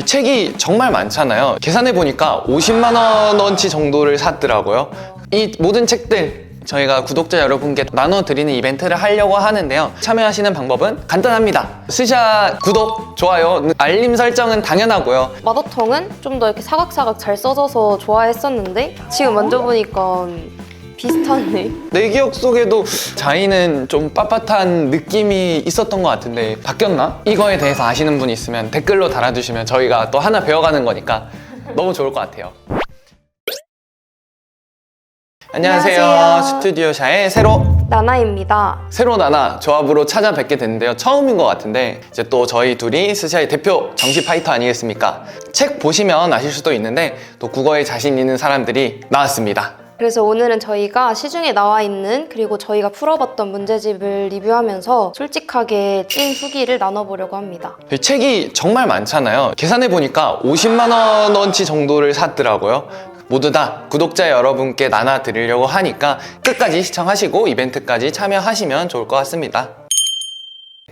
이 책이 정말 많잖아요. 계산해 보니까 50만 원어치 정도를 샀더라고요. 이 모든 책들 저희가 구독자 여러분께 나눠드리는 이벤트를 하려고 하는데요. 참여하시는 방법은 간단합니다. 스샤 구독, 좋아요, 알림 설정은 당연하고요. 마더텅은 좀 더 이렇게 사각사각 잘 써져서 좋아했었는데 지금 만져보니까 비슷하네. 내 기억 속에도 자이는 좀 빳빳한 느낌이 있었던 것 같은데 바뀌었나? 이거에 대해서 아시는 분 있으면 댓글로 달아주시면 저희가 또 하나 배워가는 거니까 너무 좋을 것 같아요. 안녕하세요. 안녕하세요. 스튜디오 샤의 새로 나나입니다. 새로 나나 조합으로 찾아뵙게 됐는데요. 처음인 것 같은데 이제 또 저희 둘이 스샤의 대표 정시 파이터 아니겠습니까? 책 보시면 아실 수도 있는데 또 국어에 자신 있는 사람들이 나왔습니다. 그래서 오늘은 저희가 시중에 나와 있는 그리고 저희가 풀어봤던 문제집을 리뷰하면서 솔직하게 찐 후기를 나눠보려고 합니다. 이 책이 정말 많잖아요. 계산해 보니까 50만 원어치 정도를 샀더라고요. 모두 다 구독자 여러분께 나눠 드리려고 하니까 끝까지 시청하시고 이벤트까지 참여하시면 좋을 것 같습니다.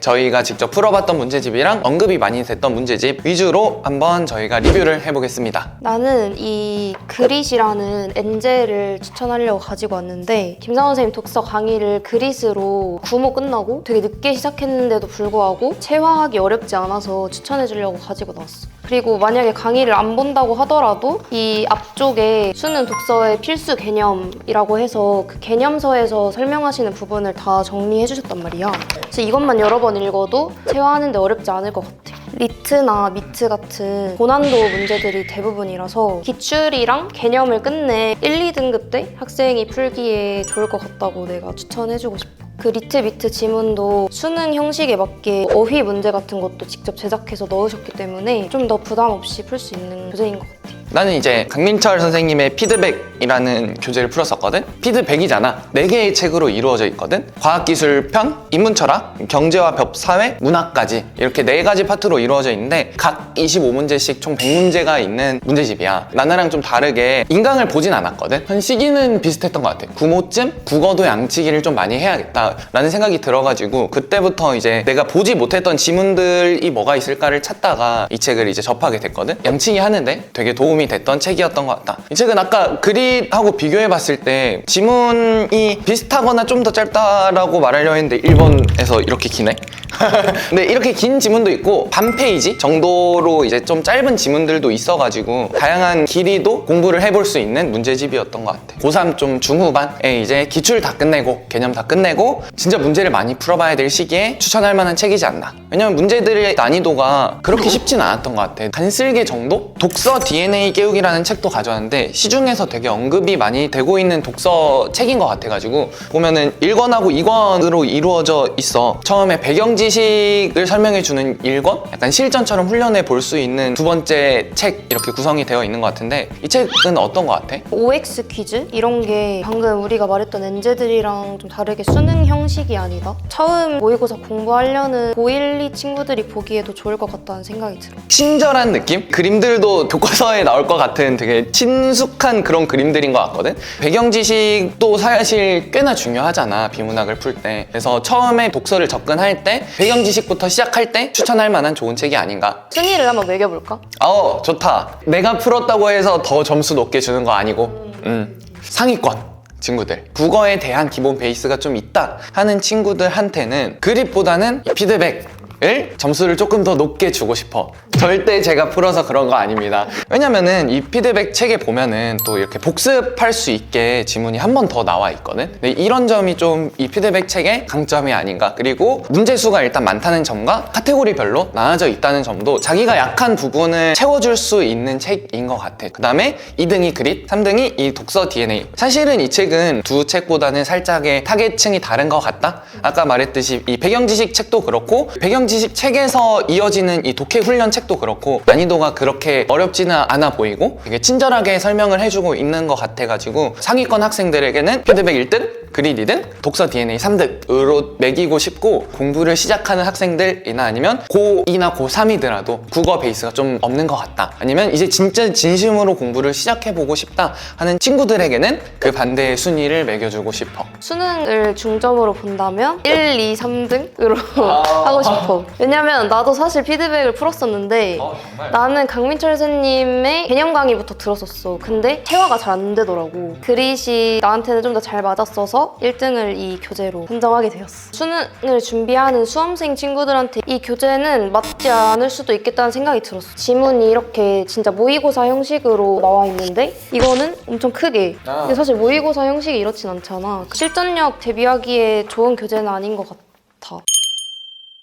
저희가 직접 풀어봤던 문제집이랑 언급이 많이 됐던 문제집 위주로 한번 저희가 리뷰를 해보겠습니다. 나는 이 그릿이라는 엔젤을 추천하려고 가지고 왔는데 김상원 선생님 독서 강의를 그릿으로 구모 끝나고 되게 늦게 시작했는데도 불구하고 체화하기 어렵지 않아서 추천해주려고 가지고 나왔어. 그리고 만약에 강의를 안 본다고 하더라도 이 앞쪽에 수능 독서의 필수 개념이라고 해서 그 개념서에서 설명하시는 부분을 다 정리해 주셨단 말이야. 그래서 이것만 여러 번 읽어도 체화하는데 어렵지 않을 것 같아. 리트나 미트 같은 고난도 문제들이 대부분이라서 기출이랑 개념을 끝내 1, 2등급 때 학생이 풀기에 좋을 것 같다고 내가 추천해주고 싶어. 그 리트 미트 지문도 수능 형식에 맞게 어휘 문제 같은 것도 직접 제작해서 넣으셨기 때문에 좀 더 부담 없이 풀 수 있는 교재인 것 같아. 나는 이제 강민철 선생님의 피드백이라는 교재를 풀었었거든. 피드백이잖아. 네 개의 책으로 이루어져 있거든. 과학기술편, 인문철학, 경제와 법, 사회, 문학까지 이렇게 네 가지 파트로 이루어져 있는데 각 25문제씩 총 100문제가 있는 문제집이야. 나나랑 좀 다르게 인강을 보진 않았거든. 한 시기는 비슷했던 것 같아. 구모쯤 국어도 양치기를 좀 많이 해야겠다 라는 생각이 들어가지고 그때부터 이제 내가 보지 못했던 지문들이 뭐가 있을까를 찾다가 이 책을 이제 접하게 됐거든. 양치기 하는데 되게 도움이 됐던 책이었던 것 같다. 이 책은 아까 그릿하고 비교해 봤을 때 지문이 비슷하거나 좀 더 짧다라고 말하려 했는데 1번에서 이렇게 기네. 근데 이렇게 긴 지문도 있고 반 페이지 정도로 이제 좀 짧은 지문들도 있어가지고 다양한 길이도 공부를 해볼 수 있는 문제집이었던 것 같아. 고3 좀 중후반에 이제 기출 다 끝내고 개념 다 끝내고 진짜 문제를 많이 풀어봐야 될 시기에 추천할 만한 책이지 않나. 왜냐면 문제들의 난이도가 그렇게 쉽진 않았던 것 같아. 단슬기 정도? 독서 DNA 깨우기라는 책도 가져왔는데 시중에서 되게 언급이 많이 되고 있는 독서 책인 것 같아가지고 보면은 1권하고 2권으로 이루어져 있어. 처음에 배경 지식을 설명해주는 1권? 약간 실전처럼 훈련해 볼 수 있는 두 번째 책 이렇게 구성이 되어 있는 것 같은데 이 책은 어떤 것 같아? OX 퀴즈? 이런 게 방금 우리가 말했던 엔제들이랑 좀 다르게 수능 형식이 아니다. 처음 모의고사 공부하려는 고1, 2 친구들이 보기에도 좋을 것 같다는 생각이 들어. 친절한 느낌? 그림들도 교과서에 나올 것 같은 되게 친숙한 그런 그림들인 것 같거든? 배경 지식도 사실 꽤나 중요하잖아, 비문학을 풀 때. 그래서 처음에 독서를 접근할 때 배경 지식부터 시작할 때 추천할 만한 좋은 책이 아닌가. 순위를 한번 매겨볼까? 어, 좋다. 내가 풀었다고 해서 더 점수 높게 주는 거 아니고, 음, 상위권. 친구들. 국어에 대한 기본 베이스가 좀 있다 하는 친구들한테는 그립보다는 이 피드백을 점수를 조금 더 높게 주고 싶어 절대 제가 풀어서 그런 거 아닙니다. 왜냐면은 이 피드백 책에 보면은 또 이렇게 복습할 수 있게 지문이 한 번 더 나와 있거든? 근데 이런 점이 좀 이 피드백 책의 강점이 아닌가? 그리고 문제 수가 일단 많다는 점과 카테고리별로 나눠져 있다는 점도 자기가 약한 부분을 채워줄 수 있는 책인 것 같아. 그 다음에 2등이 그릿 3등이 이 독서 DNA 사실은 이 책은 두 책보다는 살짝의 타겟층이 다른 것 같다? 아까 말했듯이 이 배경 지식 책도 그렇고 배경 지식 책에서 이어지는 이 독해 훈련 책도 그렇고 난이도가 그렇게 어렵지는 않아 보이고 되게 친절하게 설명을 해주고 있는 것 같아가지고 상위권 학생들에게는 피드백 1등 2등, 글이 2등, 독서 DNA 3등으로 매기고 싶고 공부를 시작하는 학생들이나 아니면 고2나 고3이더라도 국어 베이스가 좀 없는 것 같다. 아니면 이제 진짜 진심으로 공부를 시작해보고 싶다 하는 친구들에게는 그 반대의 순위를 매겨주고 싶어. 수능을 중점으로 본다면 1, 2, 3등으로 하고 싶어. 왜냐면 나도 사실 피드백을 풀었었는데 정말? 나는 강민철 선생님의 개념 강의부터 들었었어. 근데 회화가 잘 안 되더라고. 그릿이 나한테는 좀 더 잘 맞았어서 1등을 이 교재로 선정하게 되었어. 수능을 준비하는 수험생 친구들한테 이 교재는 맞지 않을 수도 있겠다는 생각이 들었어. 지문이 이렇게 진짜 모의고사 형식으로 나와 있는데 이거는 엄청 크게. 아. 근데 사실 모의고사 형식이 이렇진 않잖아. 실전력 대비하기에 좋은 교재는 아닌 것 같아.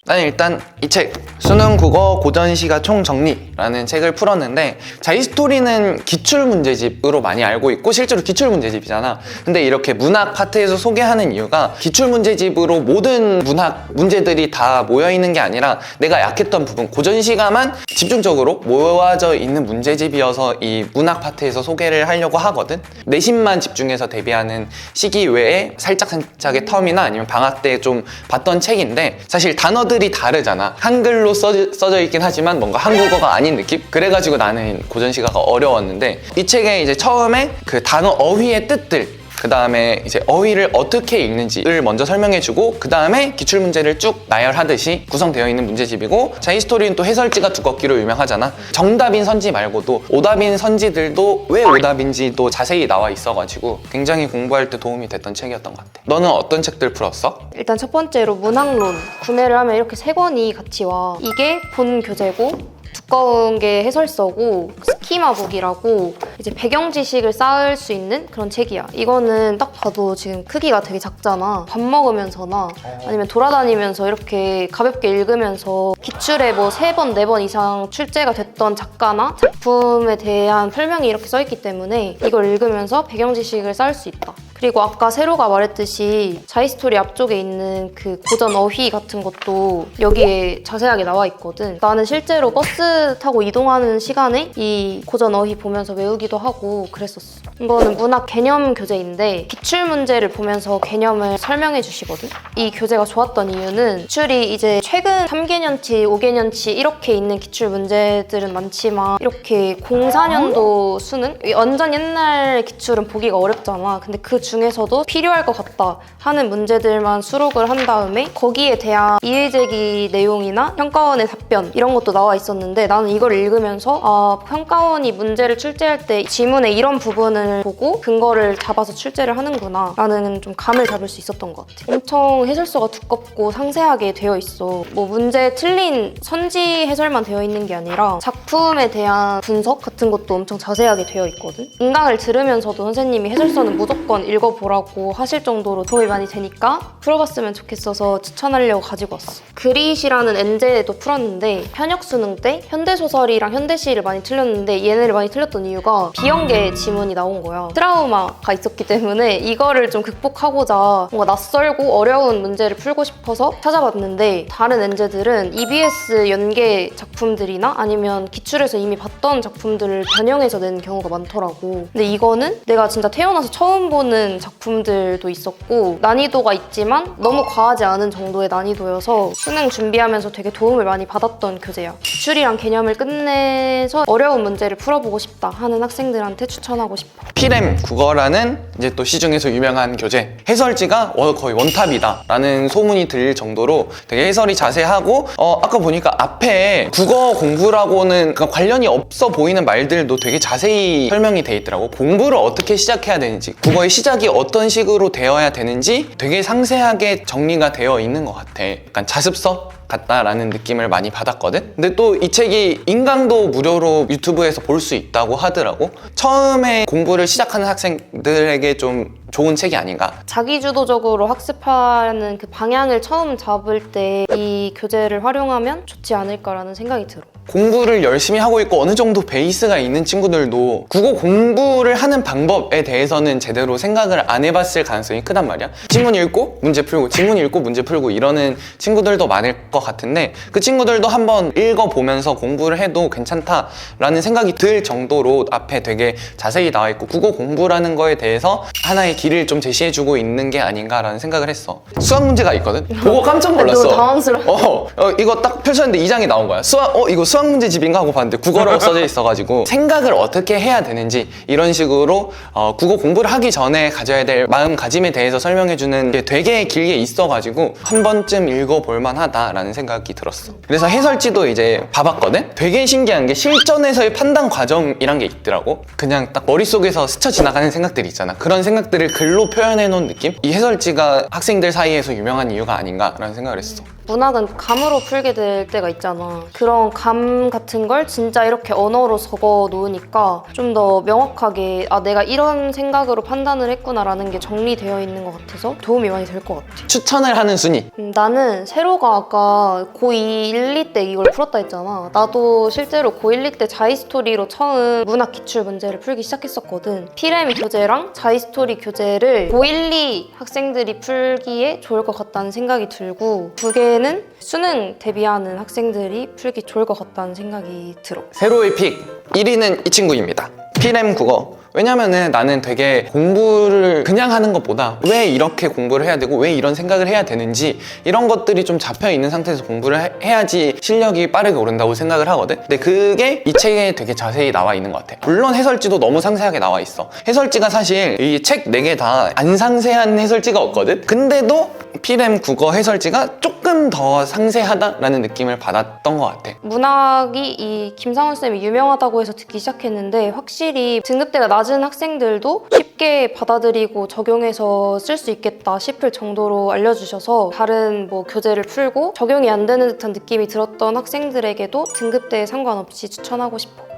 나는 일단 이 책 수능 국어 고전시가 총정리라는 책을 풀었는데 자이스토리는 기출 문제집으로 많이 알고 있고 실제로 기출 문제집이잖아. 근데 이렇게 문학 파트에서 소개하는 이유가 기출 문제집으로 모든 문학 문제들이 다 모여 있는 게 아니라 내가 약했던 부분 고전시가만 집중적으로 모아져 있는 문제집이어서 이 문학 파트에서 소개를 하려고 하거든. 내신만 집중해서 대비하는 시기 외에 살짝 살짝의 텀이나 아니면 방학 때 좀 봤던 책인데 사실 단어들 이 다르잖아. 한글로 써져, 써져 있긴 하지만 뭔가 한국어가 아닌 느낌? 그래가지고 나는 고전시가가 어려웠는데 이 책에 이제 처음에 그 단어 어휘의 뜻들 그 다음에 이제 어휘를 어떻게 읽는지를 먼저 설명해주고 그 다음에 기출 문제를 쭉 나열하듯이 구성되어 있는 문제집이고 자이스토리는 또 해설지가 두껍기로 유명하잖아. 정답인 선지 말고도 오답인 선지들도 왜 오답인지도 자세히 나와 있어가지고 굉장히 공부할 때 도움이 됐던 책이었던 것 같아. 너는 어떤 책들 풀었어? 일단 첫 번째로 문학론. 구매를 하면 이렇게 세 권이 같이 와. 이게 본 교재고 두꺼운 게 해설서고 스키마북이라고 이제 배경 지식을 쌓을 수 있는 그런 책이야. 이거는 딱 봐도 지금 크기가 되게 작잖아. 밥 먹으면서나 아니면 돌아다니면서 이렇게 가볍게 읽으면서 기출에 뭐 세 번 네 번 이상 출제가 됐던 작가나 작품에 대한 설명이 이렇게 써 있기 때문에 이걸 읽으면서 배경 지식을 쌓을 수 있다 그리고 아까 세로가 말했듯이 자이스토리 앞쪽에 있는 그 고전 어휘 같은 것도 여기에 자세하게 나와 있거든. 나는 실제로 버스 타고 이동하는 시간에 이 고전 어휘 보면서 외우기도 하고 그랬었어. 이거는 문학 개념 교재인데 기출 문제를 보면서 개념을 설명해 주시거든. 이 교재가 좋았던 이유는 기출이 이제 최근 3개년치, 5개년치 이렇게 있는 기출 문제들은 많지만 이렇게 04년도 수능 완전 옛날 기출은 보기가 어렵잖아. 근데 그 중에서도 필요할 것 같다 하는 문제들만 수록을 한 다음에 거기에 대한 이의 제기 내용이나 평가원의 답변 이런 것도 나와 있었는데 나는 이걸 읽으면서 아 평가원이 문제를 출제할 때 지문의 이런 부분을 보고 근거를 잡아서 출제를 하는구나 라는 좀 감을 잡을 수 있었던 것 같아 엄청 해설서가 두껍고 상세하게 되어 있어. 뭐 문제 틀린 선지 해설만 되어 있는 게 아니라 작품에 대한 분석 같은 것도 엄청 자세하게 되어 있거든. 인강을 들으면서도 선생님이 해설서는 무조건 읽 어보라고 하실 정도로 도움이 많이 되니까 풀어봤으면 좋겠어서 추천하려고 가지고 왔어. 그릿이라는 엔제도 풀었는데 현역 수능 때 현대소설이랑 현대시를 많이 틀렸는데 얘네를 많이 틀렸던 이유가 비연계 지문이 나온 거야. 트라우마가 있었기 때문에 이거를 좀 극복하고자 뭔가 낯설고 어려운 문제를 풀고 싶어서 찾아봤는데 다른 엔제들은 EBS 연계 작품들이나 아니면 기출에서 이미 봤던 작품들을 변형해서 낸 경우가 많더라고. 근데 이거는 내가 진짜 태어나서 처음 보는 작품들도 있었고 난이도가 있지만 너무 과하지 않은 정도의 난이도여서 수능 준비하면서 되게 도움을 많이 받았던 교재야. 기출이랑 개념을 끝내서 어려운 문제를 풀어보고 싶다 하는 학생들한테 추천하고 싶어. 피렘 국어라는 이제 또 시중에서 유명한 교재 해설지가 어, 거의 원탑이다 라는 소문이 들릴 정도로 되게 해설이 자세하고 어, 아까 보니까 앞에 국어 공부라고는 그러니까 관련이 없어 보이는 말들도 되게 자세히 설명이 돼 있더라고 공부를 어떻게 시작해야 되는지 국어의 시작 이 어떤 식으로 되어야 되는지 되게 상세하게 정리가 되어 있는 것 같아. 약간 자습서 같다라는 느낌을 많이 받았거든. 근데 또 이 책이 인강도 무료로 유튜브에서 볼 수 있다고 하더라고. 처음에 공부를 시작하는 학생들에게 좀 좋은 책이 아닌가. 자기주도적으로 학습하는 그 방향을 처음 잡을 때 이 교재를 활용하면 좋지 않을까라는 생각이 들어. 공부를 열심히 하고 있고 어느 정도 베이스가 있는 친구들도 국어 공부를 하는 방법에 대해서는 제대로 생각을 안 해봤을 가능성이 크단 말이야. 지문 읽고 문제 풀고 지문 읽고 문제 풀고 이러는 친구들도 많을 것 같은데 그 친구들도 한번 읽어보면서 공부를 해도 괜찮다라는 생각이 들 정도로 앞에 되게 자세히 나와 있고 국어 공부라는 거에 대해서 하나의 길을 좀 제시해주고 있는 게 아닌가라는 생각을 했어. 수학 문제가 있거든. 보고 깜짝 너무 놀랐어. 당황스러워. 어, 어, 이거 딱 펼쳤는데 이 장이 나온 거야. 수학, 어, 이거 수학 문제 집인가 하고 봤는데 국어라고 써져 있어가지고 생각을 어떻게 해야 되는지 이런 식으로 어, 국어 공부를 하기 전에 가져야 될 마음가짐에 대해서 설명해주는 게 되게 길게 있어가지고 한 번쯤 읽어볼 만하다라는 생각이 들었어. 그래서 해설지도 이제 봐봤거든? 되게 신기한 게 실전에서의 판단 과정이란 게 있더라고. 그냥 딱 머릿속에서 스쳐 지나가는 생각들이 있잖아. 그런 생각들을 글로 표현해 놓은 느낌? 이 해설지가 학생들 사이에서 유명한 이유가 아닌가라는 생각을 했어. 문학은 감으로 풀게 될 때가 있잖아. 그런 감 같은 걸 진짜 이렇게 언어로 적어 놓으니까 좀 더 명확하게 아 내가 이런 생각으로 판단을 했구나라는 게 정리되어 있는 것 같아서 도움이 많이 될 것 같아. 추천을 하는 순위. 음, 나는 세로가 아까 고2, 1, 2때 이걸 풀었다 했잖아. 나도 실제로 고1, 2때 자이스토리로 처음 문학 기출 문제를 풀기 시작했었거든. 피레미 교재랑 자이스토리 교재를 고1, 2 학생들이 풀기에 좋을 것 같다는 생각이 들고 두 개는 수능 대비하는 학생들이 풀기 좋을 것 같다는 생각이 들어. 세로의 픽 1위는 이 친구입니다. 피렘 국어. 왜냐면은 나는 되게 공부를 그냥 하는 것보다 왜 이렇게 공부를 해야 되고 왜 이런 생각을 해야 되는지 이런 것들이 좀 잡혀 있는 상태에서 공부를 해- 해야지 실력이 빠르게 오른다고 생각을 하거든. 근데 그게 이 책에 되게 자세히 나와 있는 것 같아. 물론 해설지도 너무 상세하게 나와 있어. 해설지가 사실 이 책 네 개 다 안 상세한 해설지가 없거든. 근데도 피렘 국어 해설지가 조금 더 상세하다라는 느낌을 받았던 것 같아. 문학이 이 김상훈 쌤이 유명하다고 해서 듣기 시작했는데 확실히 등급대가 낮은 학생들도 쉽게 받아들이고 적용해서 쓸 수 있겠다 싶을 정도로 알려주셔서 다른 뭐 교재를 풀고 적용이 안 되는 듯한 느낌이 들었던 학생들에게도 등급대에 상관없이 추천하고 싶어.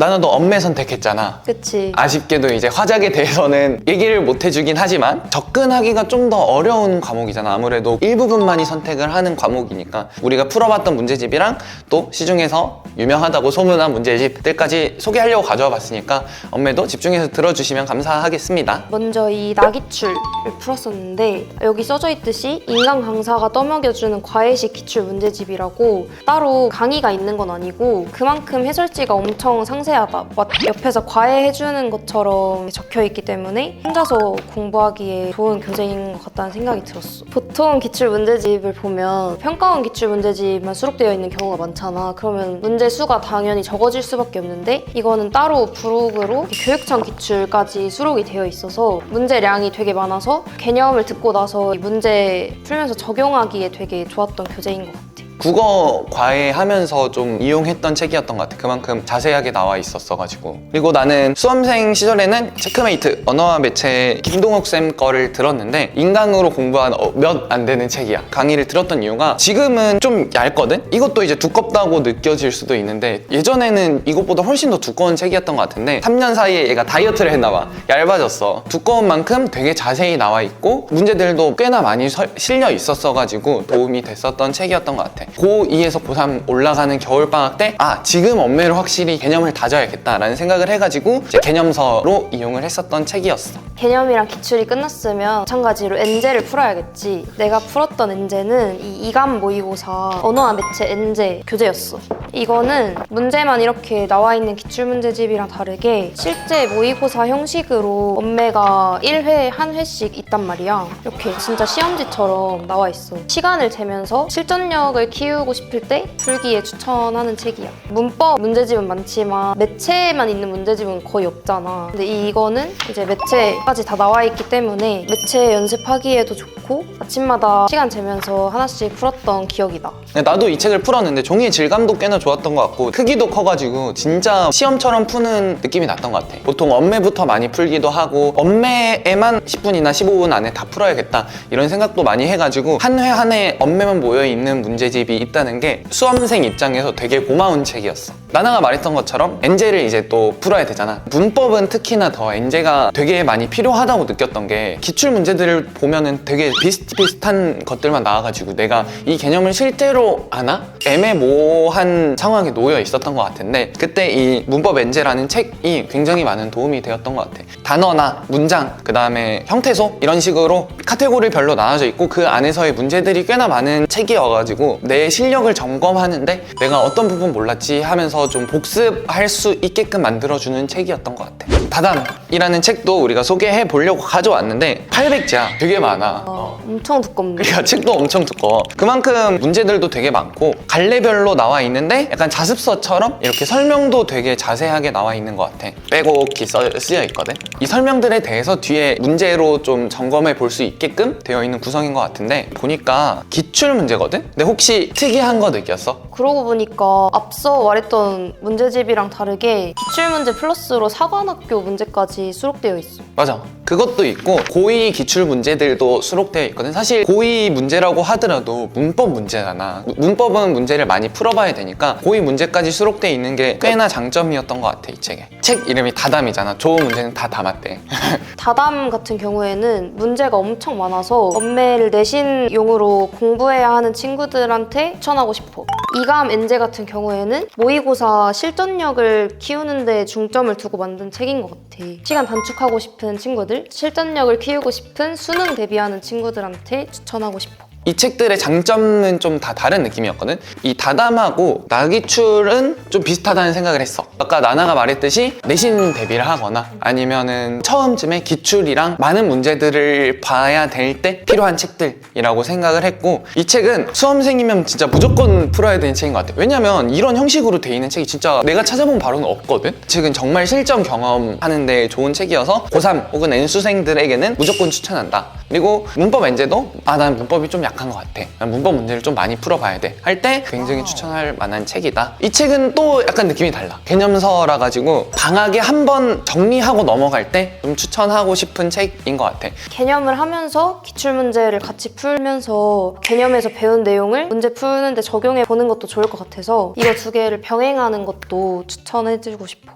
나는 너 엄매 선택했잖아. 그치? 아쉽게도 이제 화작에 대해서는 얘기를 못 해주긴 하지만 접근하기가 좀 더 어려운 과목이잖아. 아무래도 일부분만이 선택을 하는 과목이니까 우리가 풀어봤던 문제집이랑 또 시중에서 유명하다고 소문난 문제집들까지 소개하려고 가져와 봤으니까 엄매도 집중해서 들어주시면 감사하겠습니다. 먼저 이 나기출을 풀었었는데 여기 써져 있듯이 인간 강사가 떠먹여주는 과외식 기출 문제집이라고 따로 강의가 있는 건 아니고 그만큼 해설지가 엄청 상세 하다. 막 옆에서 과외해주는 것처럼 적혀 있기 때문에 혼자서 공부하기에 좋은 교재인 것 같다는 생각이 들었어. 보통 기출 문제집을 보면 평가원 기출 문제집만 수록되어 있는 경우가 많잖아. 그러면 문제 수가 당연히 적어질 수밖에 없는데 이거는 따로 부록으로 교육청 기출까지 수록이 되어 있어서 문제량이 되게 많아서 개념을 듣고 나서 이 문제 풀면서 적용하기에 되게 좋았던 교재인 것 같아. 국어 과외 하면서 좀 이용했던 책이었던 것 같아. 그만큼 자세하게 나와 있었어가지고. 그리고 나는 수험생 시절에는 체크메이트 언어와 매체 김동욱 쌤 거를 들었는데 인강으로 공부한 어, 몇안 되는 책이야. 강의를 들었던 이유가 지금은 좀 얇거든? 이것도 이제 두껍다고 느껴질 수도 있는데 예전에는 이것보다 훨씬 더 두꺼운 책이었던 것 같은데 3년 사이에 얘가 다이어트를 했나 봐. 얇아졌어. 두꺼운 만큼 되게 자세히 나와 있고 문제들도 꽤나 많이 설- 실려 있었어가지고 도움이 됐었던 책이었던 것 같아. 고2에서 고3 올라가는 겨울방학 때, 아, 지금 엄매로 확실히 개념을 다져야겠다라는 생각을 해가지고 이제 개념서로 이용을 했었던 책이었어. 개념이랑 기출이 끝났으면 마찬가지로 엔제를 풀어야겠지. 내가 풀었던 엔제는 이 이감 모의고사 언어와 매체 엔제 교재였어. 이거는 문제만 이렇게 나와 있는 기출 문제집이랑 다르게 실제 모의고사 형식으로 엄매가 1회 한 회씩 있단 말이야. 이렇게 진짜 시험지처럼 나와 있어. 시간을 재면서 실전력을 키우고 싶을 때 풀기에 추천하는 책이야. 문법 문제집은 많지만 매체만 있는 문제집은 거의 없잖아. 근데 이거는 이제 매체까지 다 나와 있기 때문에 매체 연습하기에도 좋고 아침마다 시간 재면서 하나씩 풀었던 기억이다. 나도 이 책을 풀었는데 종이의 질감도 꽤나 좋았던 것 같고 크기도 커가지고 진짜 시험처럼 푸는 느낌이 났던 것 같아. 보통 엄매부터 많이 풀기도 하고 엄매에만 10분이나 15분 안에 다 풀어야겠다 이런 생각도 많이 해가지고 한 회 한 회 엄매만 모여 있는 문제집 이 있다는 게 수험생 입장에서 되게 고마운 책이었어. 나나가 말했던 것처럼 엔제를 이제 또 풀어야 되잖아. 문법은 특히나 더 엔제가 되게 많이 필요하다고 느꼈던 게 기출 문제들을 보면은 되게 비슷비슷한 것들만 나와가지고 내가 이 개념을 실제로 아나? 애매모호한 상황에 놓여 있었던 것 같은데 그때 이 문법 엔제라는 책이 굉장히 많은 도움이 되었던 것 같아. 단어나 문장, 그 다음에 형태소 이런 식으로 카테고리 별로 나눠져 있고 그 안에서의 문제들이 꽤나 많은 책이어가지고 내 실력을 점검하는데 내가 어떤 부분 몰랐지 하면서 좀 복습할 수 있게끔 만들어주는 책이었던 것 같아. 다담이라는 책도 우리가 소개해 보려고 가져왔는데 800자 되게 많아. 어, 엄청 두껍네. 그러니까 책도 엄청 두꺼워. 그만큼 문제들도 되게 많고 갈래별로 나와 있는데 약간 자습서처럼 이렇게 설명도 되게 자세하게 나와 있는 것 같아. 빼곡히 써, 쓰여 있거든. 이 설명들에 대해서 뒤에 문제로 좀 점검해 볼 수 있게끔 되어 있는 구성인 것 같은데 보니까 기출 문제거든. 근데 혹시 특이한 거 느꼈어? 그러고 보니까 앞서 말했던 문제집이랑 다르게 기출 문제 플러스로 사관학교 문제까지 수록되어 있어. 맞아. 그것도 있고 고의 기출 문제들도 수록되어 있거든. 사실 고의 문제라고 하더라도 문법 문제잖아. 문법은 문제를 많이 풀어봐야 되니까 고의 문제까지 수록되어 있는 게 꽤나 장점이었던 것 같아 이 책에. 책 이름이 다담이잖아. 좋은 문제는 다 담았대. 다담 같은 경우에는 문제가 엄청 많아서 엄매를 내신 용으로 공부해야 하는 친구들한테 추천하고 싶어. 이감 엔제 같은 경우에는 모의고사 실전력을 키우는 데 중점을 두고 만든 책인 것 같아. 시간 단축하고 싶은 친구들, 실전력을 키우고 싶은 수능 대비하는 친구들한테 추천하고 싶어. 이 책들의 장점은 좀 다 다른 느낌이었거든. 이 다담하고 나기출은 좀 비슷하다는 생각을 했어. 아까 나나가 말했듯이 내신 대비를 하거나 아니면은 처음쯤에 기출이랑 많은 문제들을 봐야 될 때 필요한 책들이라고 생각을 했고 이 책은 수험생이면 진짜 무조건 풀어야 되는 책인 것 같아. 왜냐면 이런 형식으로 돼 있는 책이 진짜 내가 찾아본 바로는 없거든. 이 책은 정말 실전 경험하는데 좋은 책이어서 고3 혹은 N수생들에게는 무조건 추천한다. 그리고 문법 엔제도 아 난 문법이 좀 약한 것 같아. 난 문법 문제를 좀 많이 풀어봐야 돼. 할 때 굉장히 추천할 만한 책이다. 이 책은 또 약간 느낌이 달라. 개념서라 가지고 방학에 한 번 정리하고 넘어갈 때 좀 추천하고 싶은 책인 것 같아. 개념을 하면서 기출 문제를 같이 풀면서 개념에서 배운 내용을 문제 푸는데 적용해 보는 것도 좋을 것 같아서 이거 두 개를 병행하는 것도 추천해주고 싶어.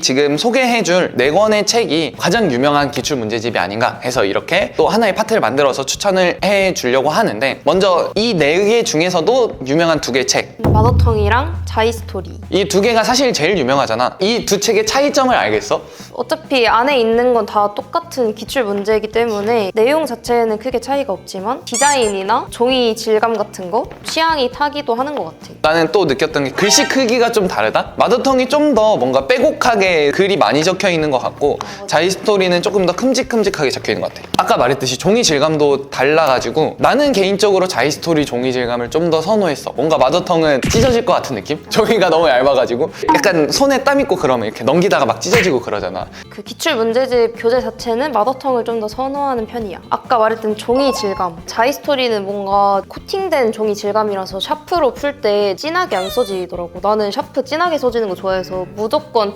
지금 소개해줄 네 권의 책이 가장 유명한 기출 문제집이 아닌가 해서 이렇게 또 하나의 파트를 만들어서 추천을 해주려고 하는데 먼저 이 네 개 중에서도 유명한 두개 책. 마더텅이랑 자이스토리. 이 두 개가 사실 제일 유명하잖아. 이 두 책의 차이점을 알겠어? 어차피 안에 있는 건 다 똑같은 기출 문제이기 때문에 내용 자체는 크게 차이가 없지만 디자인이나 종이 질감 같은 거 취향이 타기도 하는 것 같아. 나는 또 느꼈던 게 글씨 크기가 좀 다르다? 마더텅이 좀 더 뭔가 빼곡하게 글이 많이 적혀 있는 것 같고 자이 스토리는 조금 더 큼직큼직하게 적혀 있는 것 같아. 아까 말했듯이 종이 질감도 달라가지고 나는 개인적으로 자이 스토리 종이 질감을 좀 더 선호했어. 뭔가 마더텅은 찢어질 것 같은 느낌? 종이가 너무 얇아가지고 약간 손에 땀 있고 그러면 이렇게 넘기다가 막 찢어지고 그러잖아. 그 기출 문제집 교재 자체는 마더텅을 좀 더 선호하는 편이야. 아까 말했던 종이 질감. 자이 스토리는 뭔가 코팅된 종이 질감이라서 샤프로 풀 때 진하게 안 써지더라고. 나는 샤프 진하게 써지는 거 좋아해서 무조건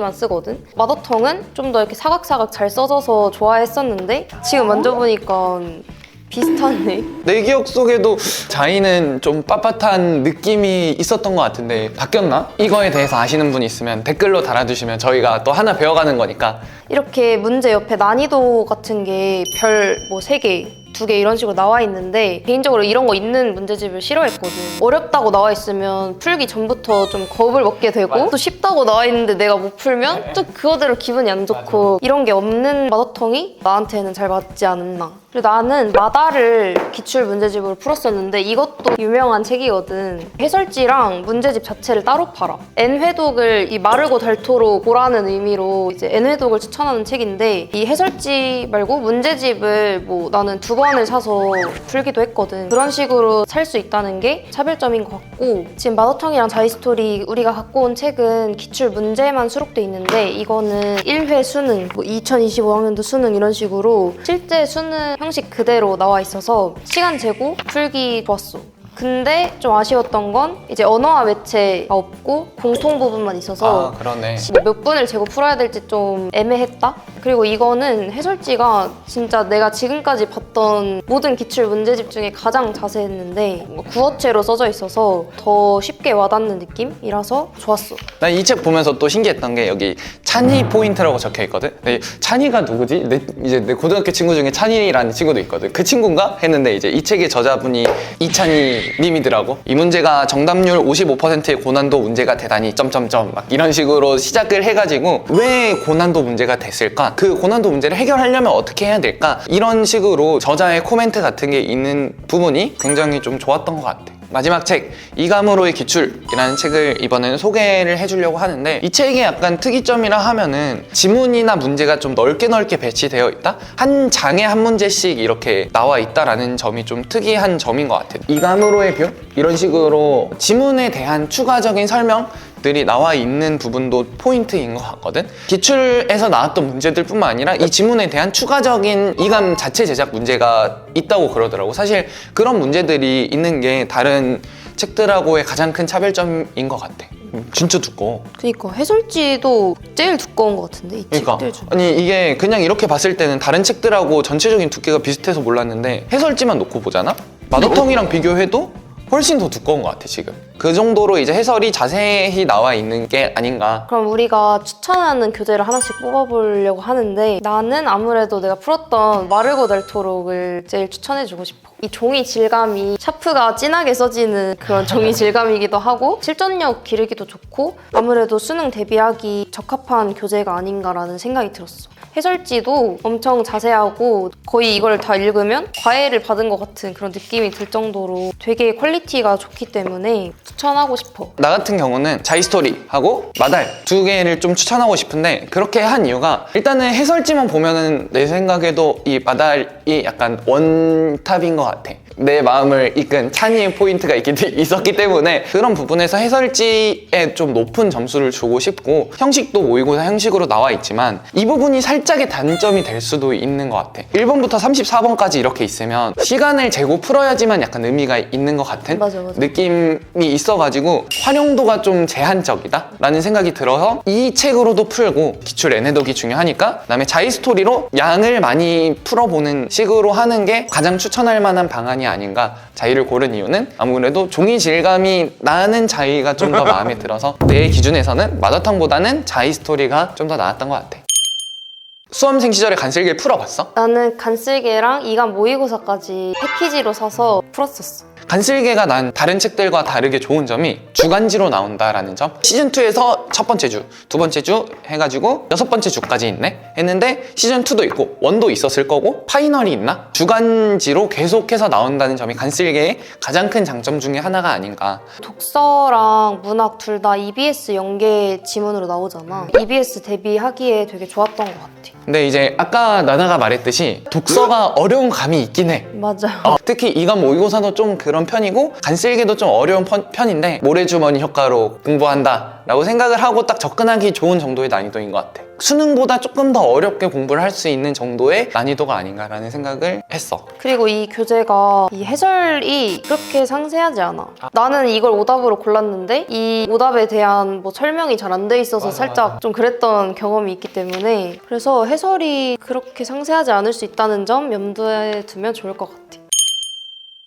2B만 쓰거든. 마더텅은 좀 더 이렇게 사각사각 잘 써져서 좋아했었는데 지금 만져보니까 비슷하네. 내 기억 속에도 자이는 좀 빳빳한 느낌이 있었던 것 같은데 바뀌었나? 이거에 대해서 아시는 분 있으면 댓글로 달아주시면 저희가 또 하나 배워가는 거니까 이렇게 문제 옆에 난이도 같은 게 별 뭐 세 개, 두 개 이런 식으로 나와 있는데 개인적으로 이런 거 있는 문제집을 싫어했거든. 어렵다고 나와 있으면 풀기 전부터 좀 겁을 먹게 되고 또 쉽다고 나와 있는데 내가 못 풀면 또 그거대로 기분이 안 좋고 이런 게 없는 마더텅이 나한테는 잘 맞지 않았나. 그리고 나는 마다를 기출 문제집으로 풀었었는데 이것도 유명한 책이거든. 해설지랑 문제집 자체를 따로 팔아. N회독을 이 마르고 닳도록 보라는 의미로 이제 N회독을 추천하는 책인데 이 해설지 말고 문제집을 뭐 나는 두 권을 사서 풀기도 했거든. 그런 식으로 살 수 있다는 게 차별점인 것 같고 지금 마더텅이랑 자이스토리 우리가 갖고 온 책은 기출 문제만 수록돼 있는데 이거는 1회 수능, 뭐 2025학년도 수능 이런 식으로 실제 수능 형식 그대로 나와 있어서 시간 재고 풀기 좋았어. 근데 좀 아쉬웠던 건 이제 언어와 매체가 없고 공통 부분만 있어서 아 그러네 뭐몇 분을 재고 풀어야 될지 좀 애매했다? 그리고 이거는 해설지가 진짜 내가 지금까지 봤던 모든 기출 문제집 중에 가장 자세했는데 뭔가 구어체로 써져 있어서 더 쉽게 와닿는 느낌이라서 좋았어. 난 이 책 보면서 또 신기했던 게 여기 찬이 포인트라고 적혀 있거든. 근데 찬이가 누구지? 내, 이제 내 고등학교 친구 중에 찬이라는 친구도 있거든. 그 친구인가 했는데 이제 이 책의 저자분이 이찬이 님이더라고. 이 문제가 정답률 55%의 고난도 문제가 대단히 점점점 막 이런 식으로 시작을 해가지고 왜 고난도 문제가 됐을까? 그 고난도 문제를 해결하려면 어떻게 해야 될까? 이런 식으로 저자의 코멘트 같은 게 있는 부분이 굉장히 좀 좋았던 것 같아. 마지막 책 이감으로의 기출이라는 책을 이번에는 소개를 해주려고 하는데 이 책의 약간 특이점이라 하면은 지문이나 문제가 좀 넓게 넓게 배치되어 있다? 한 장에 한 문제씩 이렇게 나와 있다라는 점이 좀 특이한 점인 것 같아요. 이감으로의 뷰 이런 식으로 지문에 대한 추가적인 설명 들이 나와 있는 부분도 포인트인 것 같거든. 기출에서 나왔던 문제들 뿐만 아니라 이 지문에 대한 추가적인 이감 자체 제작 문제가 있다고 그러더라고. 사실 그런 문제들이 있는 게 다른 책들하고의 가장 큰 차별점인 것 같아. 음, 진짜 두꺼워. 그니까 해설지도 제일 두꺼운 것 같은데 이 그러니까 책들 중. 아니 이게 그냥 이렇게 봤을 때는 다른 책들하고 전체적인 두께가 비슷해서 몰랐는데 해설지만 놓고 보잖아. 마더텅이랑 비교해도 훨씬 더 두꺼운 것 같아 지금. 그 정도로 이제 해설이 자세히 나와 있는 게 아닌가. 그럼 우리가 추천하는 교재를 하나씩 뽑아보려고 하는데 나는 아무래도 내가 풀었던 마르고 델토록을 제일 추천해주고 싶어. 이 종이 질감이 샤프가 진하게 써지는 그런 종이 질감이기도 하고 실전력 기르기도 좋고 아무래도 수능 대비하기 적합한 교재가 아닌가라는 생각이 들었어. 해설지도 엄청 자세하고 거의 이걸 다 읽으면 과외를 받은 것 같은 그런 느낌이 들 정도로 되게 퀄리티가 좋기 때문에 추천하고 싶어. 나 같은 경우는 자이스토리하고 마달 두 개를 좀 추천하고 싶은데 그렇게 한 이유가 일단은 해설지만 보면은 내 생각에도 이 마달이 약간 원탑인 것 같아. 내 마음을 이끈 찬이의 포인트가 있기, 있었기 때문에 그런 부분에서 해설지에 좀 높은 점수를 주고 싶고 형식도 모의고사 형식으로 나와 있지만 이 부분이 살짝의 단점이 될 수도 있는 것 같아 1번부터 34번까지 이렇게 있으면 시간을 재고 풀어야지만 약간 의미가 있는 것 같은 맞아, 맞아. 느낌이 있어가지고 활용도가 좀 제한적이다 라는 생각이 들어서 이 책으로도 풀고 기출 애내독이 중요하니까 그다음에 자이 스토리로 양을 많이 풀어보는 식으로 하는 게 가장 추천할 만한 방안이 아닌가 자이를 고른 이유는 아무래도 종이 질감이 나는 자이가 좀 더 마음에 들어서 내 기준에서는 마더탕보다는 자이스토리가 좀 더 나았던 것 같아 수험생 시절에 간슬기를 풀어봤어? 나는 간슬개랑 이간 모의고사까지 패키지로 사서 풀었었어. 간슬개가 난 다른 책들과 다르게 좋은 점이 주간지로 나온다라는 점 시즌2에서 첫 번째 주, 두 번째 주 해가지고 여섯 번째 주까지 있네 했는데 시즌2도 있고 원도 있었을 거고 파이널이 있나? 주간지로 계속해서 나온다는 점이 간슬개의 가장 큰 장점 중에 하나가 아닌가 독서랑 문학 둘 다 EBS 연계 지문으로 나오잖아. EBS 대비하기에 되게 좋았던 것 같아. 근데 이제 아까 나나가 말했듯이 독서가 어려운 감이 있긴 해 맞아요. 어, 특히 이감 모의고사도 좀 그런 편이고 간슬기도 좀 어려운 편- 편인데 모래주머니 효과로 공부한다 라고 생각을 하고 딱 접근하기 좋은 정도의 난이도인 것 같아 수능보다 조금 더 어렵게 공부를 할 수 있는 정도의 난이도가 아닌가라는 생각을 했어 그리고 이 교재가 이 해설이 그렇게 상세하지 않아. 나는 이걸 오답으로 골랐는데 이 오답에 대한 뭐 설명이 잘 안 돼 있어서 살짝 좀 그랬던 경험이 있기 때문에 그래서 해설이 그렇게 상세하지 않을 수 있다는 점 염두에 두면 좋을 것 같아.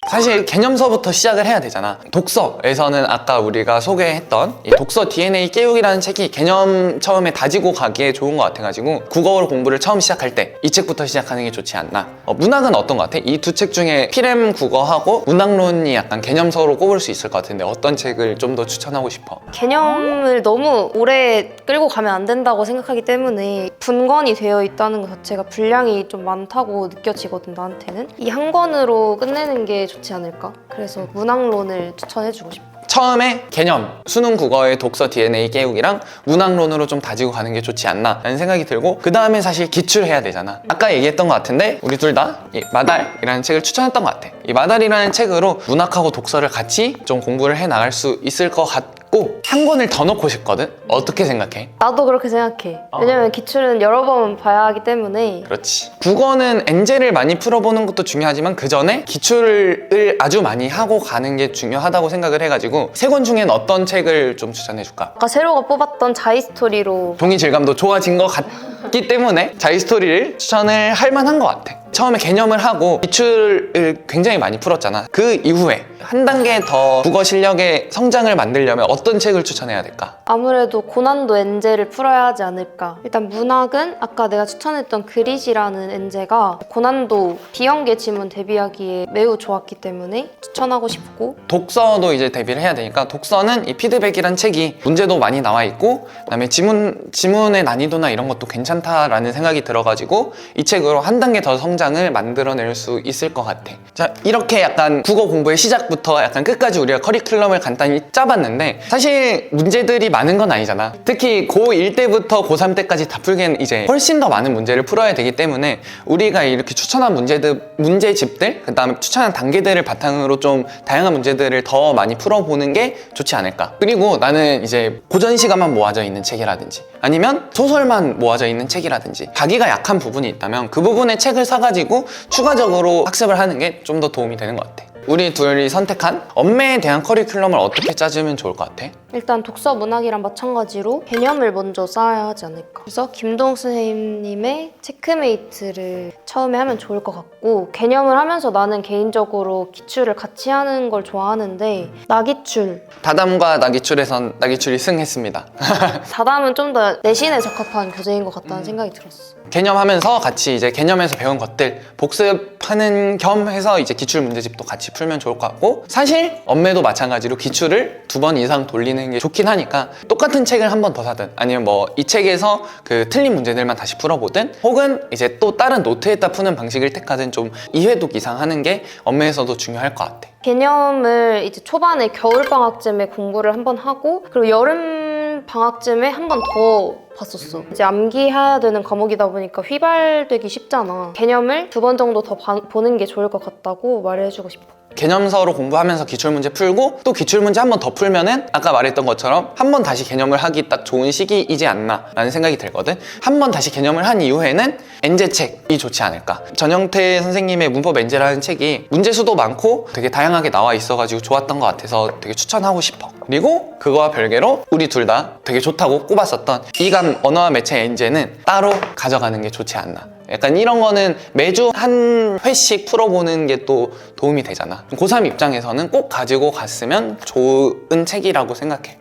사실 개념서부터 시작을 해야 되잖아. 독서에서는 아까 우리가 소개했던 이 독서 DNA 깨우기라는 책이 개념 처음에 다지고 가기에 좋은 것 같아가지고 국어로 공부를 처음 시작할 때 이 책부터 시작하는 게 좋지 않나. 어, 문학은 어떤 것 같아? 이 두 책 중에 피렘 국어하고 문학론이 약간 개념서로 꼽을 수 있을 것 같은데 어떤 책을 좀 더 추천하고 싶어? 개념을 너무 오래 끌고 가면 안 된다고 생각하기 때문에 분권이 되어 있다는 것 자체가 분량이 좀 많다고 느껴지거든 나한테는 이 한 권으로 끝내는 게 좋지 않을까? 그래서 문학론을 추천해주고 싶어 처음에 개념, 수능 국어의 독서 DNA 깨우기랑 문학론으로 좀 다지고 가는 게 좋지 않나 라는 생각이 들고 그 다음에 사실 기출 해야 되잖아. 아까 얘기했던 것 같은데 우리 둘 다 이 마달이라는 책을 추천했던 것 같아. 이 마달이라는 책으로 문학하고 독서를 같이 좀 공부를 해 나갈 수 있을 것 같 고 한 권을 더 넣고 싶거든 어떻게 생각해? 나도 그렇게 생각해 왜냐면 기출은 여러 번 봐야 하기 때문에 그렇지. 국어는 엔젤을 많이 풀어보는 것도 중요하지만 그 전에 기출을 아주 많이 하고 가는 게 중요하다고 생각을 해가지고 세 권 중엔 어떤 책을 좀 추천해줄까? 아까 세로가 뽑았던 자이 스토리로 종이 질감도 좋아진 것 같기 때문에 자이 스토리를 추천을 할 만한 것 같아. 처음에 개념을 하고 기출을 굉장히 많이 풀었잖아. 그 이후에 한 단계 더 국어 실력의 성장을 만들려면 어떤 책을 추천해야 될까? 아무래도 고난도 엔제를 풀어야 하지 않을까. 일단 문학은 아까 내가 추천했던 그릿이라는 엔제가 고난도 비연계 지문 대비하기에 매우 좋았기 때문에 추천하고 싶고 독서도 이제 대비를 해야 되니까 독서는 이 피드백이란 책이 문제도 많이 나와 있고 그다음에 지문 지문의 난이도나 이런 것도 괜찮다라는 생각이 들어가지고 이 책으로 한 단계 더 성장 장을 만들어낼 수 있을 것 같아. 자, 이렇게 약간 국어 공부의 시작부터 약간 끝까지 우리가 커리큘럼을 간단히 짜봤는데 사실 문제들이 많은 건 아니잖아. 특히 고1 때부터 고3 때까지 다 풀기엔 이제 훨씬 더 많은 문제를 풀어야 되기 때문에 우리가 이렇게 추천한 문제들, 문제집들, 그 다음에 추천한 단계들을 바탕으로 좀 다양한 문제들을 더 많이 풀어보는 게 좋지 않을까. 그리고 나는 이제 고전 시가만 모아져 있는 책이라든지 아니면 소설만 모아져 있는 책이라든지 자기가 약한 부분이 있다면 그 부분의 책을 사가지고 추가적으로 학습을 하는 게 좀 더 도움이 되는 것 같아. 우리 둘이 선택한 엄매에 대한 커리큘럼을 어떻게 짜주면 좋을 것 같아? 일단 독서 문학이랑 마찬가지로 개념을 먼저 쌓아야 하지 않을까. 그래서 김동 선생님의 체크메이트를 처음에 하면 좋을 것 같고 개념을 하면서 나는 개인적으로 기출을 같이 하는 걸 좋아하는데 나기출 다담과 나기출에선 나기출이 승했습니다. 다담은 좀 더 내신에 적합한 교재인 것 같다는 생각이 들었어. 개념하면서 같이 이제 개념에서 배운 것들 복습하는 겸 해서 이제 기출 문제집도 같이 풀면 좋을 것 같고 사실 엄매도 마찬가지로 기출을 두 번 이상 돌리는 게 좋긴 하니까 똑같은 책을 한 번 더 사든 아니면 뭐 이 책에서 그 틀린 문제들만 다시 풀어보든 혹은 이제 또 다른 노트에다 푸는 방식을 택하든 좀 2회독 이상 하는 게 엄매에서도 중요할 것 같아. 개념을 이제 초반에 겨울 방학쯤에 공부를 한번 하고 그리고 여름 방학쯤에 한번 더 봤었어. 이제 암기해야 되는 과목이다 보니까 휘발되기 쉽잖아. 개념을 두 번 정도 더 봐- 보는 게 좋을 것 같다고 말해주고 싶어. 개념서로 공부하면서 기출문제 풀고 또 기출문제 한 번 더 풀면은 아까 말했던 것처럼 한 번 다시 개념을 하기 딱 좋은 시기이지 않나 라는 생각이 들거든. 한 번 다시 개념을 한 이후에는 엔제 책이 좋지 않을까. 전영태 선생님의 문법 엔제라는 책이 문제 수도 많고 되게 다양하게 나와 있어가지고 좋았던 것 같아서 되게 추천하고 싶어. 그리고 그거와 별개로 우리 둘 다 되게 좋다고 꼽았었던 이감 언어와 매체 엔제는 따로 가져가는 게 좋지 않나 약간 이런 거는 매주 한 회씩 풀어보는 게 또 도움이 되잖아. 고3 입장에서는 꼭 가지고 갔으면 좋은 책이라고 생각해.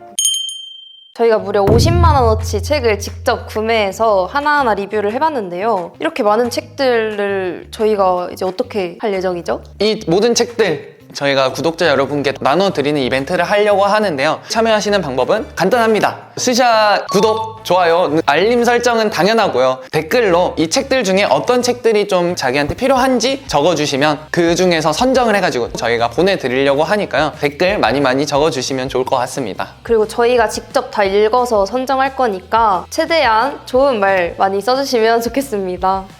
저희가 무려 50만 원어치 책을 직접 구매해서 하나하나 리뷰를 해봤는데요. 이렇게 많은 책들을 저희가 이제 어떻게 할 예정이죠? 이 모든 책들 저희가 구독자 여러분께 나눠드리는 이벤트를 하려고 하는데요. 참여하시는 방법은 간단합니다. 스샤 구독, 좋아요, 알림 설정은 당연하고요. 댓글로 이 책들 중에 어떤 책들이 좀 자기한테 필요한지 적어주시면 그 중에서 선정을 해가지고 저희가 보내드리려고 하니까요. 댓글 많이 많이 적어주시면 좋을 것 같습니다. 그리고 저희가 직접 다 읽어서 선정할 거니까 최대한 좋은 말 많이 써주시면 좋겠습니다.